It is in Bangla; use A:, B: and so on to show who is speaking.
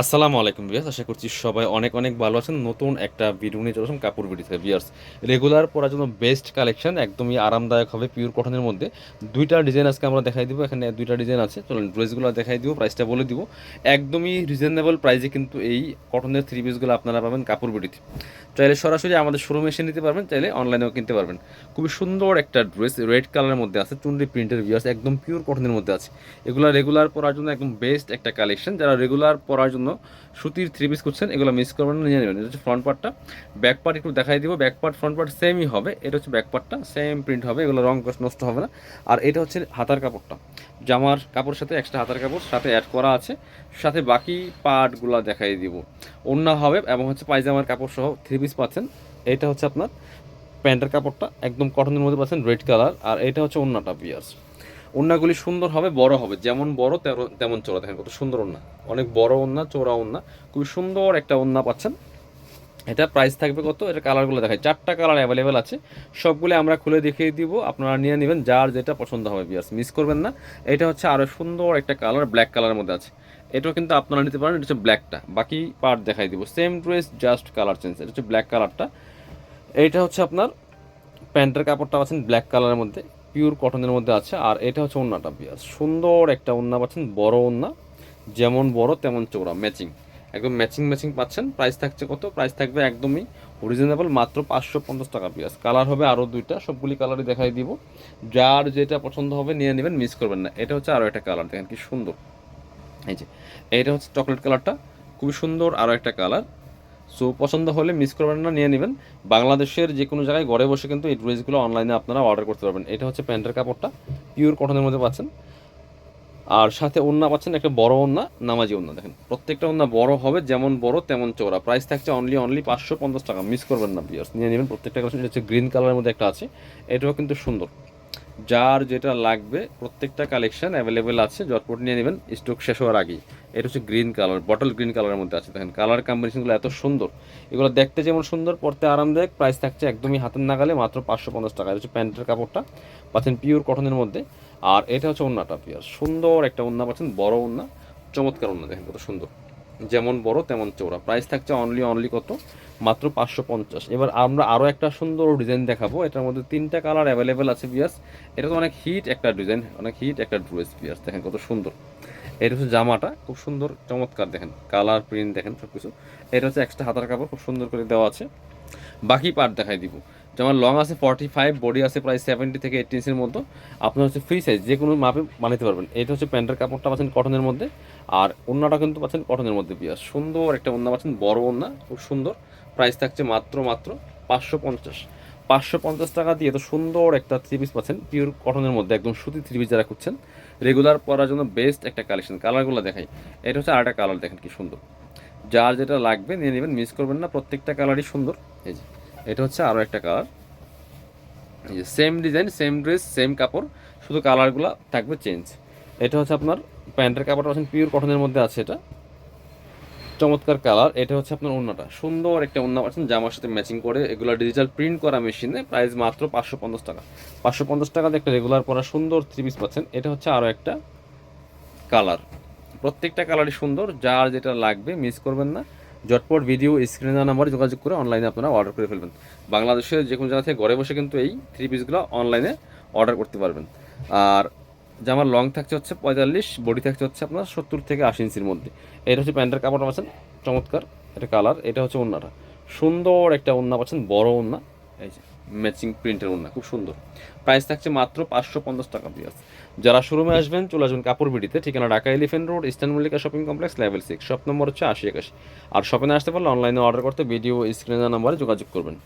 A: আসসালামু আলাইকুম বিয়াস আশা করছি সবাই অনেক অনেক ভালো আছেন। নতুন একটা ভিডিও নিয়ে চলেছেন কাপড় ভিডিও থেকে বিয়ার্স রেগুলার পরার জন্য বেস্ট কালেকশন একদমই আরামদায়ক হবে পিওর কটনের মধ্যে। দুইটা ডিজাইন আজকে আমরা দেখাই দিব, এখানে দুইটা ডিজাইন আছে। চলুন ড্রেসগুলো দেখাই দিব প্রাইসটা বলে দিব। একদমই রিজনেবল প্রাইসে কিন্তু এই কটনের থ্রি পিসগুলো আপনারা পাবেন কাপড় বিডিতে চাইলে সরাসরি আমাদের শোরুমে এসে নিতে পারবেন, চাইলে অনলাইনেও কিনতে পারবেন। খুবই সুন্দর একটা ড্রেস রেড কালারের মধ্যে আছে, চুনরি প্রিন্টের ভিউয়ার্স একদম পিওর কটনের মধ্যে আছে। এগুলো রেগুলার পরার জন্য একদম বেস্ট একটা কালেকশন যারা রেগুলার পরার জন্য সুতির থ্রি পিস করছেন এগুলো মিস করবেন না, নিয়ে নেবেন। এটা হচ্ছে ফ্রন্ট পার্টটা ব্যাক পার্ট একটু দেখাই দিব। ব্যাক পার্ট ফ্রন্ট পার্ট সেমই হবে। এটা হচ্ছে ব্যাক পার্টটা সেম প্রিন্ট হবে। এগুলো রং নষ্ট হবে না। আর এটা হচ্ছে হাতার কাপড়টা। জামার কাপড়ের সাথে এক্সট্রা হাতার কাপড়, সাথে অ্যাড করা আছে। সাথে বাকি পার্টগুলো দেখাই দিব। ওড়না হবে এবং হচ্ছে পায়জামার কাপড় সহ থ্রি পিস পাচ্ছেন। এটা হচ্ছে আপনার প্যান্টের কাপড়টা, একদম কটনের মধ্যে পাচ্ছেন রেড কালার আর এটা হচ্ছে ওড়নাটা পিয়ার্স ওড়নাগুলি সুন্দর হবে, বড় হবে। যেমন বড় তেমন- তেমন চোরা দেখেন কত সুন্দর ওড়না। অনেক বড় ওড়না চোরা ওড়না। খুবই সুন্দর একটা ওড়না পাচ্ছেন। এটা প্রাইস থাকবে কত? এটা কালারগুলো দেখায় চারটা কালার অ্যাভেলেবেল আছে। সবগুলো আমরা খুলে দেখিয়ে দিব। আপনারা নিয়ে নেবেন, যার যেটা পছন্দ হবে বিয়ার্স মিস করবেন না। এটা হচ্ছে আরও সুন্দর একটা কালার ব্ল্যাক কালারের মধ্যে আছে। এটাও কিন্তু আপনারা নিতে পারেন, এটা হচ্ছে ব্ল্যাকটা বাকি পার্ট দেখাই দিব। Same dress just colour change এটা হচ্ছে ব্ল্যাক কালারটা এইটা হচ্ছে আপনার প্যান্টের কাপড়টা পাচ্ছেন ব্ল্যাক কালারের মধ্যে পিওর কটনের মধ্যে আছে। আর এটা হচ্ছে ওন্নাটা, বিয়াস। সুন্দর একটা ওন্না পাচ্ছেন, বড় ওন্না। যেমন বড়, তেমন চৌড়া ম্যাচিং একদম ম্যাচিং ম্যাচিং পাচ্ছেন। প্রাইস থাকছে কত? প্রাইস থাকবে একদমই রিজনেবল মাত্র পাঁচশো পঞ্চাশ টাকা পিয়াস কালার হবে আরও দুইটা, সবগুলি কালারই দেখাই দিব। যার যেটা পছন্দ হবে, নিয়ে নেবেন মিস করবেন না। এটা হচ্ছে আরও একটা কালার দেখেন কি সুন্দর। এই যে, এইটা হচ্ছে চকলেট কালারটা খুবই সুন্দর আরও একটা কালার সো পছন্দ হলে মিস করবেন না, নিয়ে নেবেন। বাংলাদেশের যে কোনো জায়গায় ঘরে বসে কিন্তু এই ড্রেসগুলো অনলাইনে আপনারা অর্ডার করতে পারবেন। এটা হচ্ছে প্যান্টের কাপড়টা পিওর কটনের মধ্যে পাচ্ছেন। আর সাথে ওন্না পাচ্ছেন একটা বড় ওন্না নামাজি ওন্না দেখেন। প্রত্যেকটা ওন্না বড় হবে, যেমন বড় তেমন চৌড়া প্রাইস থাকছে অনলি অনলি পাঁচশো পঞ্চাশ টাকা। মিস করবেন না বিয়ার্স নিয়ে নেবেন প্রত্যেকটা কালেকশন হচ্ছে গ্রিন কালারের মধ্যে একটা আছে। এটাও কিন্তু সুন্দর। যার যেটা লাগবে, প্রত্যেকটা কালেকশন অ্যাভেলেবেল আছে, জটপট নিয়ে নেবেন স্টক শেষ হওয়ার আগেই। এটা হচ্ছে গ্রিন কালার বটল গ্রিন কালারের মধ্যে আছে, দেখেন। কালার কম্বিনেশনগুলো এত সুন্দর। এগুলো দেখতে যেমন সুন্দর, পড়তে আরামদায়ক প্রাইস থাকছে একদমই হাতের নাগালে মাত্র পাঁচশো পঞ্চাশ টাকা। এটা হচ্ছে প্যান্টের কাপড়টা, পাচ্ছেন পিওর কটনের মধ্যে। আর এটা হচ্ছে ওন্নাটা পিওর সুন্দর একটা ওন্না পাচ্ছেন, বড় ওন্না, চমৎকার ওন্না, দেখেন কত সুন্দর। যেমন বড়, তেমন চৌড়া প্রাইস থাকছে অনলি অনলি কত? মাত্র পাঁচশো পঞ্চাশ। এবার আমরা আরও একটা সুন্দর ডিজাইন দেখাবো। এটার মধ্যে তিনটা কালার অ্যাভেলেবেল আছে বিয়াস এটা তো অনেক হিট একটা ডিজাইন অনেক হিট একটা ড্রেস বিয়াস দেখেন কত সুন্দর। এটা হচ্ছে জামাটা, খুব সুন্দর, চমৎকার দেখেন। কালার, প্রিন্ট দেখেন সব কিছু এটা হচ্ছে এক্সট্রা হাতার কাপড়, খুব সুন্দর করে দেওয়া আছে। বাকি পার্ট দেখাই দিব। যেমন লং আছে ফর্টি ফাইভ বডি আছে প্রায় সেভেন্টি থেকে এইট ইঞ্চের মতো আপনার হচ্ছে ফ্রি সাইজ যে কোনো মাপে বানাতে পারবেন। এটা হচ্ছে প্যান্টের কাপড়টা পাচ্ছেন কটনের মধ্যে। আর ওন্নাটা কিন্তু পাচ্ছেন কটনের মধ্যে পিয়ার সুন্দর একটা ওন্না পাচ্ছেন, বড় ওন্না, খুব সুন্দর। প্রাইস থাকছে মাত্র মাত্র পাঁচশো পঞ্চাশ। পাঁচশো পঞ্চাশ টাকা দিয়ে এত সুন্দর একটা থ্রি পিস পাচ্ছেন। পিওর কটনের মধ্যে একদম সুতি থ্রি পিস যারা খুঁজছেন রেগুলার পরার জন্য বেস্ট একটা কালেকশন কালারগুলো দেখাই। এটা হচ্ছে আরেকটা কালার দেখেন কি সুন্দর। যার যেটা লাগবে নিয়ে নেবেন মিস করবেন না, প্রত্যেকটা কালারই সুন্দর। এই যে, এটা হচ্ছে আরও একটা কালার এই যে same design same dress same কাপড়, শুধু কালারগুলো থাকবে চেঞ্জ এটা হচ্ছে আপনার প্যান্টের কাপড়টা পাচ্ছেন পিওর কটনের মধ্যে আছে এটা। চমৎকার কালার, এটা হচ্ছে আপনার ওন্নাটা সুন্দর একটা ওন্না পাচ্ছেন, জামার সাথে ম্যাচিং করে এগুলো ডিজিটাল প্রিন্ট করা মেশিনে প্রাইস মাত্র পাঁচশো পঞ্চাশ টাকা। পাঁচশো পঞ্চাশ টাকাতে একটা রেগুলার পরা সুন্দর থ্রি পিস পাচ্ছেন, এটা হচ্ছে আরও একটা কালার। প্রত্যেকটা কালারই সুন্দর, যার যেটা লাগবে মিস করবেন না। জটপট ভিডিও স্ক্রিনে নাম্বারে যোগাযোগ করে অনলাইনে আপনারা অর্ডার করে ফেলবেন। বাংলাদেশের যে কোনো জায়গা থেকে ঘরে বসে কিন্তু এই থ্রি পিসগুলো অনলাইনে অর্ডার করতে পারবেন। আর জামার লং থাকছে হচ্ছে পঁয়তাল্লিশ বডি থাকছে হচ্ছে আপনার সত্তর থেকে আশি ইঞ্চির মধ্যে। এটা হচ্ছে প্যান্টের কাপড় পাচ্ছেন, চমৎকার, এটা কালার এটা হচ্ছে ওন্নাটা। সুন্দর একটা ওন্না পাচ্ছেন, বড় ওন্না, এই যে ম্যাচিং প্রিন্টের ওন্না, খুব সুন্দর। প্রাইস থাকছে মাত্র পাঁচশো পঞ্চাশ টাকা পিয়াস যারা শোরুমে আসবেন, চলে আসবেন কাপড় বিডিতে, ঠিকানা Dhaka Elephant Road Eastern Mallika shopping complex level six shop number হচ্ছে আশি একাশি। আর শপিংয়ে আসতে পারলে অনলাইনে অর্ডার করতে ভিডিও স্ক্রিনের নাম্বারে যোগাযোগ করবেন।